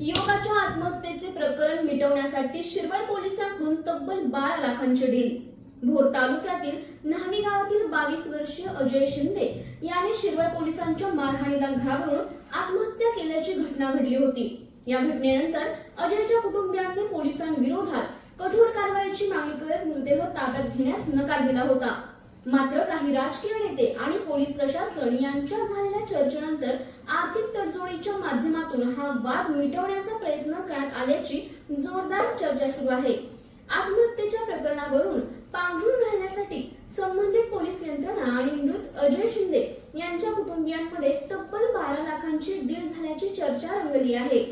युवकाच्या आत्महत्येचे प्रकरण मिटवण्यासाठी शिरवळ पोलिसांकडून तब्बल बारा लाखांची डील. भोर तालुक्यातील न्हावी गावातील बावीस वर्षीय अजय शिंदे याने शिरवळ पोलिसांच्या मारहाणीला घाबरून आत्महत्या केल्याची घटना घडली होती. या घटनेनंतर अजयच्या कुटुंबियांनी पोलिसांविरोधात कठोर कारवाईची मागणी करत मृतदेह ताब्यात घेण्यास नकार दिला होता. मात्र काही राजकीय नेते आणि पोलीस प्रशासन यांच्यात झालेल्या चर्चेनंतर आर्थिक तडजोडीच्या माध्यमातून हा वाद मिटवण्याचा प्रयत्न करण्यात आल्याची जोरदार चर्चा सुरू आहे. आत्महत्येच्या प्रकरणावरून पांघरून घालण्यासाठी संबंधित पोलीस यंत्रणा आणि मृत अजय शिंदे यांच्या कुटुंबियांमध्ये तब्बल बारा लाखांची डील झाल्याची चर्चा रंगली आहे.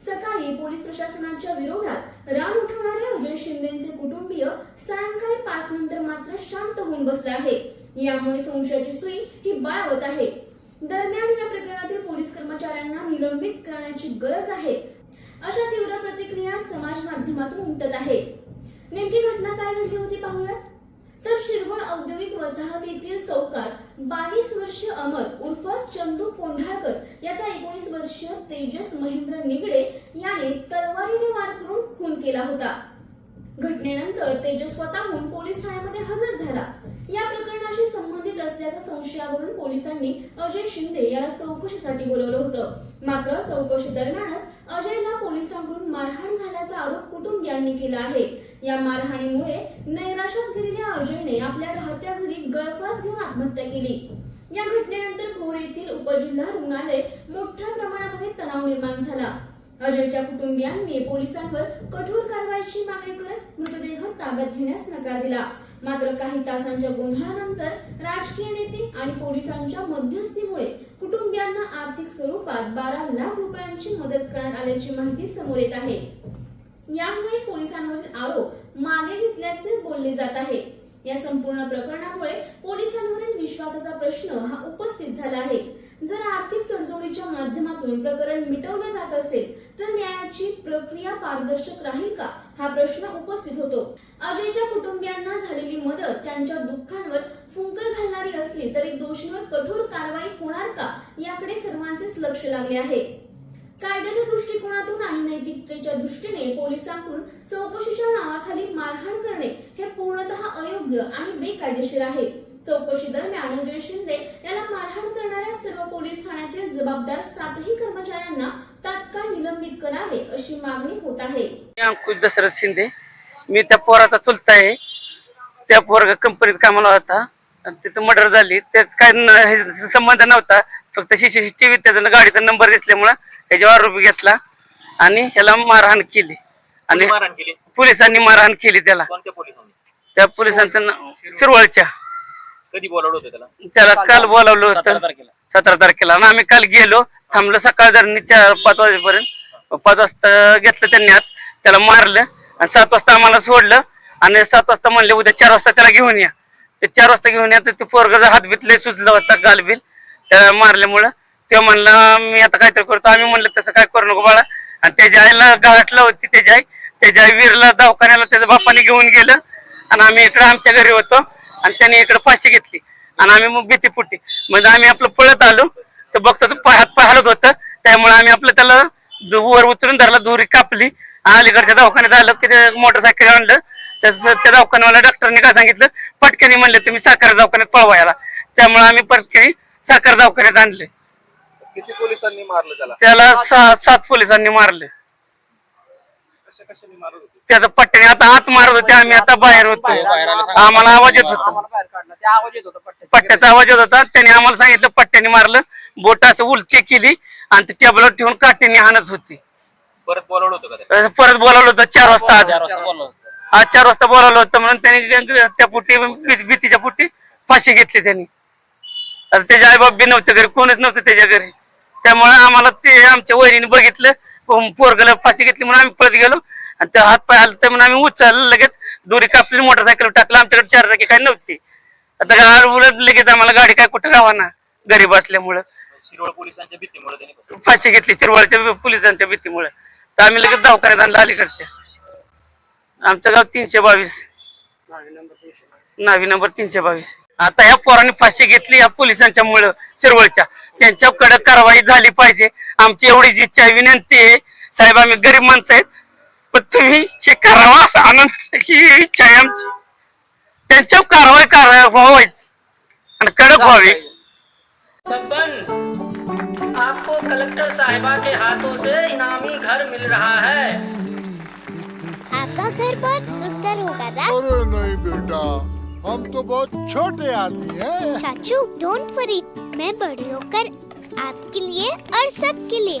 सकाळी पोलीस प्रशासनाच्या विरोधात रान उठवणारे अजय शिंदेचे कुटुंबीय सायंकाळी पाच नंतर मात्र शांत होऊन बसले आहे. यामुळे संशयाची सुई ही बाळवत आहे. दरम्यान या प्रकरणातील पोलीस कर्मचाऱ्यांना निलंबित करण्याची गरज आहे. अशा तीव्र प्रतिक्रिया समाज माध्यमातून उमटत आहे. नेमकी घटना काय घडली होती पाहूया शिरवळ औद्योगिक वसाहतीतील चौकात बावीस वर्ष अमर उर्फ चंदू कोंढाळकर याचा एकोणीस वर्ष तेजस महेंद्र निगडे याने तलवारीने वार करून खून केला होता. घटनेनंतर तेजस स्वतःहून पोलीस ठाण्यामध्ये हजर झाला. या प्रकरणाशी संबंधित असल्याच्या संशयावरून पोलिसांनी अजय शिंदे याला चौकशीसाठी बोलवलं होतं. मात्र चौकशी दरम्यानच अजयला पोलिसांकडून मारहाण झाल्याचा आरोप कुटुंबियांनी केला आहे. या मारहाणीमुळे नैराश्यात गेलेल्या अजयने आपल्या राहत्या घरी गळफास घेऊन आत्महत्या केली. या घटनेनंतर भोर येथील उपजिल्हा रुग्णालय मोठ्या प्रमाणामध्ये तणाव निर्माण झाला. अजयच्या कुटुंबियांनी पोलिसांवर कठोर कारवाईची मागणी करत मृतदेह ताब्यात घेण्यास नकार दिला. मात्र काही तासांच्या गोंधळानंतर राजकीय नेते आणि पोलिसांच्या मध्यस्थीमुळे कुटुंबियांना आर्थिक स्वरूपात बारा लाख रुपयांची मदत करण्यात आल्याची माहिती समोर येत आहे. यामुळे पोलिसांवरील आरोप मागे घेतल्याचे बोलले जात आहे. या संपूर्ण प्रकरणामुळे पोलिसांवरील विश्वासाचा प्रश्न हा उपस्थित झाला आहे. जर माध्यमातून प्रकरण मिटवले जात असेल तर न्यायाची प्रक्रिया पारदर्शक राहील का? हा प्रश्न उपस्थित होतो. अजयच्या कुटुंबियांना झालेली मदत त्यांच्या दुःखांवर फुंकर घालणारी असली तरी दोषींवर कठोर कारवाई होणार का? याकडे सर्वांचेच लक्ष लागले आहे. कायद्याच्या दृष्टिकोनातून आणि नैतिकतेच्या दृष्टीने पोलिसांकडून चौकशीच्या नावाखाली मारहाण करणे हे पूर्णतः अयोग्य आणि बेकायदेशीर आहे. चौकशी दरम्यान अजय शिंदे याला मारहाण करणाऱ्या सर्व पोलीस ठाण्यातील जबाबदार सातही कर्मचाऱ्यांना तात्काळ निलंबित करावे अशी मागणी होत आहे. मी अंकुश दशरथ शिंदे. मी त्या पोराचा चुलता आहे. त्या पोरगा कंपनीत कामाला होता. आणि तिथं मर्डर झाली. त्यात काय संबंध नव्हता. फक्त टीव्ही त्याचा गाडीचा नंबर दिसल्यामुळं त्याच्यावर आरोपी घेतला. आणि ह्याला मारहाण केली. आणि मारहाण केली? पोलिसांनी मारहाण केली त्याला. त्या पोलिसांचं नाव शिरवळच्या कधी बोलावलं होतं त्याला? त्याला काल बोलावलं होतं. तारखेला. सतरा तारखेला. आणि आम्ही काल गेलो. थांबलो सकाळ दरनी चार पाच वाजेपर्यंत. पाच वाजता घेतलं त्यांनी आत. त्याला मारलं. आणि सात वाजता आम्हाला सोडलं. आणि सात वाजता म्हणले उद्या चार वाजता त्याला घेऊन या. ते चार वाजता घेऊन या तर ते पोरगाचा हात बितले सुचलं होता गालबिल त्याला मारल्यामुळं ते म्हणला मी आता काहीतरी करतो. आम्ही म्हणलं तसं काय करू नको बाळा. आणि त्याच्या आईला गाठलं होती त्याची आई. त्याच्या आई वीरला दवाखान्याला त्याच्या बापाने घेऊन गेलं. आणि आम्ही इकडे आमच्या घरी होतो. आणि त्याने इकडे फाशी घेतली. आणि आम्ही मग भीती फुटली. म्हणजे आम्ही आपलं पळत आलो. तर बघतो हात पाय हलत होतं. त्यामुळे आम्ही आपलं त्याला वर उतरून धरला दोरी कापली. अलीकडच्या दवाखान्यात आलं की ते मोटरसायकल आणलं. त्याचं त्या दवाखान्याला डॉक्टरने काय सांगितलं? पटकनी म्हणले तुम्ही साखर दवाखान्यात पळवा याला. त्यामुळे आम्ही पटकनी साखर दवाखान्यात आणले. किती पोलिसांनी मारलं त्याला? त्याला सहा सात पोलिसांनी मारले कशा कशाने मारत होते त्याचं पट्ट्याने आता आत मारत होते आम्ही आता बाहेर होतो. आम्हाला आवाज येत होता. आम्हाला बाहेर काढलं. ते आवाज येत होता पट्ट्यात पट्ट्याचा आवाज येत होता. त्याने आम्हाला सांगितलं पट्ट्याने मारलं. बोट असं उलटी केली आणि ते टेबलवर ठेवून काठीने हाणत होती. परत बोलावलं होतं का त्याला? अं, परत बोलावलं होतं. चार वाजता आज. चार वाजता बोलावलं होतं. आज चार वाजता बोलावलं होतं म्हणून त्यांनी त्या पुटी भीतीच्या पुटी फाशी घेतली त्यांनी. आता त्याचे आई बाप बी नव्हते घरी. कोणच नव्हतं त्याच्या घरी. त्यामुळे आम्हाला ते आमच्या वहिनीने बघितलं. पोरगला फाशी घेतली म्हणून आम्ही पळत गेलो. आणि त्या हात पाय आलं म्हणून आम्ही उचललं लगेच दोरी कापली मोटरसायकल टाकलं आमच्याकडे चार चाकी काही नव्हती. आता गाड उलट लगेच आम्हाला गाडी काय कुठं गावाना? घरी बसल्यामुळं. शिरोळ पोलिसांच्या भीतीमुळे त्यांनी फसवलं. फाशी घेतली शिरवाळच्या पोलिसांच्या भीतीमुळे. तर आम्ही लगेच दवाखान्यात आणलं अलीकडच्या. आमचं गाव तीनशे बावीस. नावी नंबर तीनशे बावीस. आता या पोरांनी फाशी घेतली या पोलिसांच्या मुळे शिरवळच्या त्यांच्या कडक कारवाई झाली पाहिजे. आमची एवढीच इच्छा विनंती आहे. साहेब आम्ही गरीब माणसं आहेत. तुम्ही हे करावं आनंद ही इच्छा आमची त्यांच्यावर कारवाई करा व्हावीच आणि कडक व्हावी. आपको कलेक्टर साहिबा के हाथों से इनामी घर मिल रहा है। आपका घर बहुत सुंदर होगा ना अरे नहीं बेटा हम तो बहुत छोटे आदमी हैं। चाचू डोंट वरी मैं बड़ी होकर आपके लिए और सबके लिए